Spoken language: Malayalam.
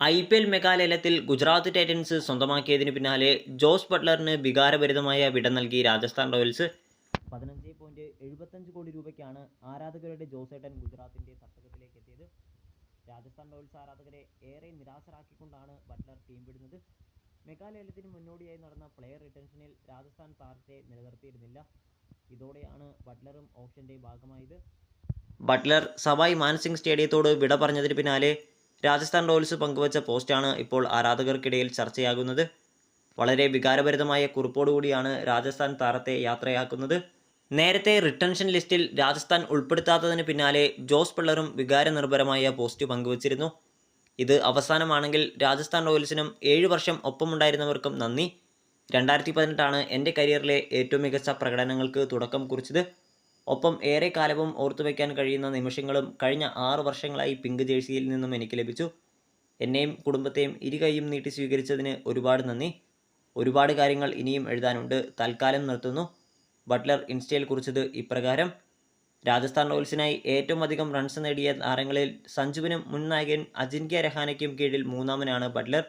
ഐ പി എൽ മെഗാലയലത്തിൽ ഗുജറാത്ത് ടൈറ്റൻസ് സ്വന്തമാക്കിയതിന് പിന്നാലെ ജോസ് ബട്ട്ലറിന് വികാരഭരിതമായ വിട നൽകി രാജസ്ഥാൻ റോയൽസ്. പതിനഞ്ച് പോയിന്റ് എഴുപത്തഞ്ച് കോടി രൂപയ്ക്കാണ് ആരാധകരുടെ ജോസേട്ടൻ ഗുജറാത്തിന്റെ തട്ടകത്തിലേക്ക് എത്തിയത്. രാജസ്ഥാൻ റോയൽസ് ആരാധകരെ ഏറെ നിരാശരാക്കിക്കൊണ്ടാണ് ബട്ട്ലർ ടീം വിടുന്നത്. മെഗാലയലത്തിന് മുന്നോടിയായി നടന്ന പ്ലെയർ റിട്ടൻഷനിൽ രാജസ്ഥാൻ താരത്തെ നിലനിർത്തിയിരുന്നില്ല. ഇതോടെയാണ് ബട്ട്ലറും ഓപ്ഷന്റെ ഭാഗമായത്. ബട്ട്ലർ സവായ് മാൻസിംഗ് സ്റ്റേഡിയത്തോട് വിട പറഞ്ഞതിന് പിന്നാലെ രാജസ്ഥാൻ റോയൽസ് പങ്കുവച്ച പോസ്റ്റാണ് ഇപ്പോൾ ആരാധകർക്കിടയിൽ ചർച്ചയാകുന്നത്. വളരെ വികാരഭരിതമായ കുറിപ്പോടുകൂടിയാണ് രാജസ്ഥാൻ താരത്തെ യാത്രയാക്കുന്നത്. നേരത്തെ റിട്ടൻഷൻ ലിസ്റ്റിൽ രാജസ്ഥാൻ ഉൾപ്പെടുത്താത്തതിന് പിന്നാലെ ജോസ് പിള്ളറും വികാരനിർഭരമായ പോസ്റ്റ് പങ്കുവച്ചിരുന്നു. ഇത് അവസാനമാണെങ്കിൽ രാജസ്ഥാൻ റോയൽസിനും ഏഴ് വർഷം ഒപ്പമുണ്ടായിരുന്നവർക്കും നന്ദി. രണ്ടായിരത്തി പതിനെട്ടാണ് എന്റെ കരിയറിലെ ഏറ്റവും മികച്ച പ്രകടനങ്ങൾക്ക് തുടക്കം കുറിച്ചത്. ഒപ്പം ഏറെ കാലവും ഓർത്തു ഓർത്തുവെക്കാൻ കഴിയുന്ന നിമിഷങ്ങളും കഴിഞ്ഞ ആറു വർഷങ്ങളായി പിങ്ക് ജേഴ്സിയിൽ നിന്നും എനിക്ക് ലഭിച്ചു. എന്നെയും കുടുംബത്തെയും ഇരുകൈയും നീട്ടി സ്വീകരിച്ചതിന് ഒരുപാട് നന്ദി. ഒരുപാട് കാര്യങ്ങൾ ഇനിയും എഴുതാനുണ്ട്. തൽക്കാലം നിർത്തുന്നു. ബട്ട്ലർ ഇൻസ്റ്റയിൽ കുറിച്ചത് ഇപ്രകാരം. രാജസ്ഥാൻ റോയൽസിനായി ഏറ്റവും അധികം റൺസ് നേടിയ താരങ്ങളിൽ സഞ്ജുവിനും മുൻ നായകൻ അജിൻക്യ രഹാനയ്ക്കും കീഴിൽ മൂന്നാമനാണ് ബട്ട്ലർ.